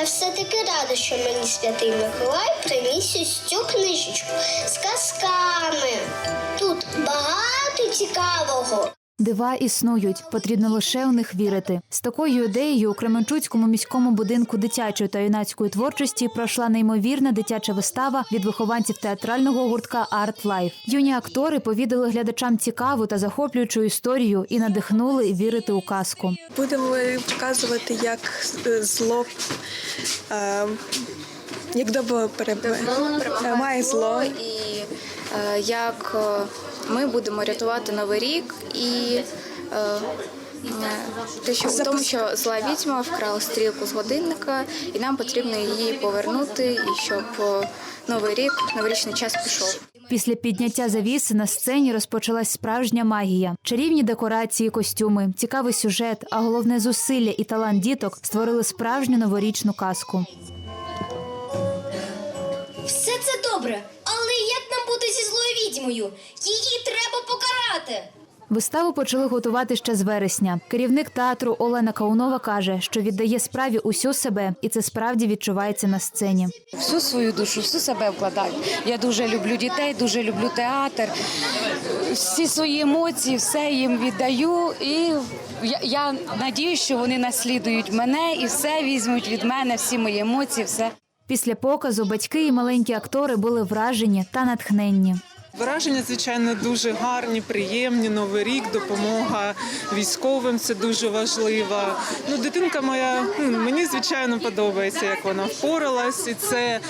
я все-таки рада, що мені святий Миколай приніс ось цю книжечку з казками. Тут багато цікавого. Дива існують, потрібно лише у них вірити. З такою ідеєю у Кременчуцькому міському будинку дитячої та юнацької творчості пройшла неймовірна дитяча вистава від вихованців театрального гуртка Art Life. Юні актори повідали глядачам цікаву та захоплюючу історію і надихнули вірити у казку. Будемо показувати, як зло, е, як добро переб... е, має зло. і е, як ми будемо рятувати новий рік і е, е, те, що в тому, що зла відьма вкрала стрілку з годинника, і нам потрібно її повернути, і щоб е, новий рік, новорічний час пішов. Після підняття завіси на сцені розпочалась справжня магія. Чарівні декорації, костюми, цікавий сюжет, а головне зусилля і талант діток створили справжню новорічну казку. Все це добре, як нам бути зі злою відьмою? Її треба покарати. Виставу почали готувати ще з вересня. Керівник театру Олена Каунова каже, що віддає справі усю себе, і це справді відчувається на сцені. всю свою душу, всю себе вкладаю. Я дуже люблю дітей, дуже люблю театр. Всі свої емоції, все їм віддаю. І я, я надію, що вони наслідують мене і все візьмуть від мене, всі мої емоції, все. Після показу батьки і маленькі актори були вражені та натхненні. Враження, звичайно, дуже гарні, приємні. Новий рік, допомога військовим це дуже важливо. Ну, дитинка моя ну, мені звичайно подобається, як вона впоралась, і це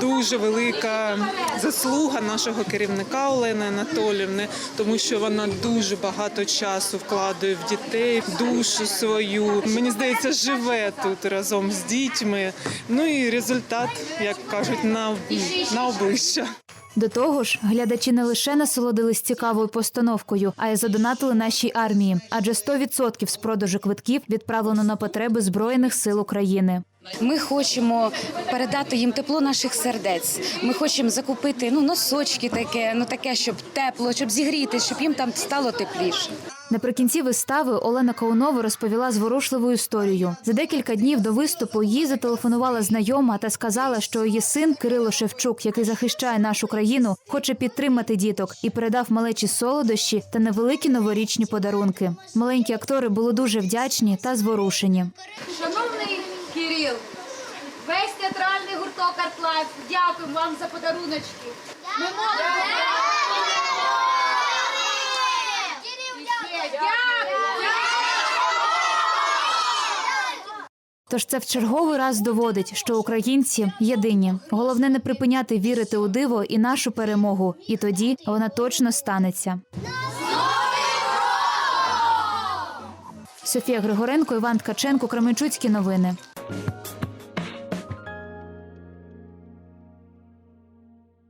дуже велика заслуга нашого керівника Олени Анатолівни, тому що вона дуже багато часу вкладає в дітей, в душу свою. Мені здається, живе тут разом з дітьми. Ну і результат, як кажуть, на, на обличчя. До того ж, глядачі не лише насолодились цікавою постановкою, а й задонатили нашій армії, адже 100% з продажу квитків відправлено на потреби збройних сил України. Ми хочемо передати їм тепло наших сердець. Ми хочемо закупити ну носочки, таке, ну таке, щоб тепло, щоб зігріти, щоб їм там стало тепліше. Наприкінці вистави Олена Каунова розповіла зворушливу історію. За декілька днів до виступу їй зателефонувала знайома та сказала, що її син Кирило Шевчук, який захищає нашу країну, хоче підтримати діток і передав малечі солодощі та невеликі новорічні подарунки. Маленькі актори були дуже вдячні та зворушені. Шановний Кирил, весь театральний гурток «Артлайф», дякуємо вам за подаруночки. Ми. Тож це в черговий раз доводить, що українці єдині. Головне не припиняти вірити у диво і нашу перемогу, і тоді вона точно станеться. Софія Григоренко, Іван Ткаченко, Кременчуцькі новини. Thank you.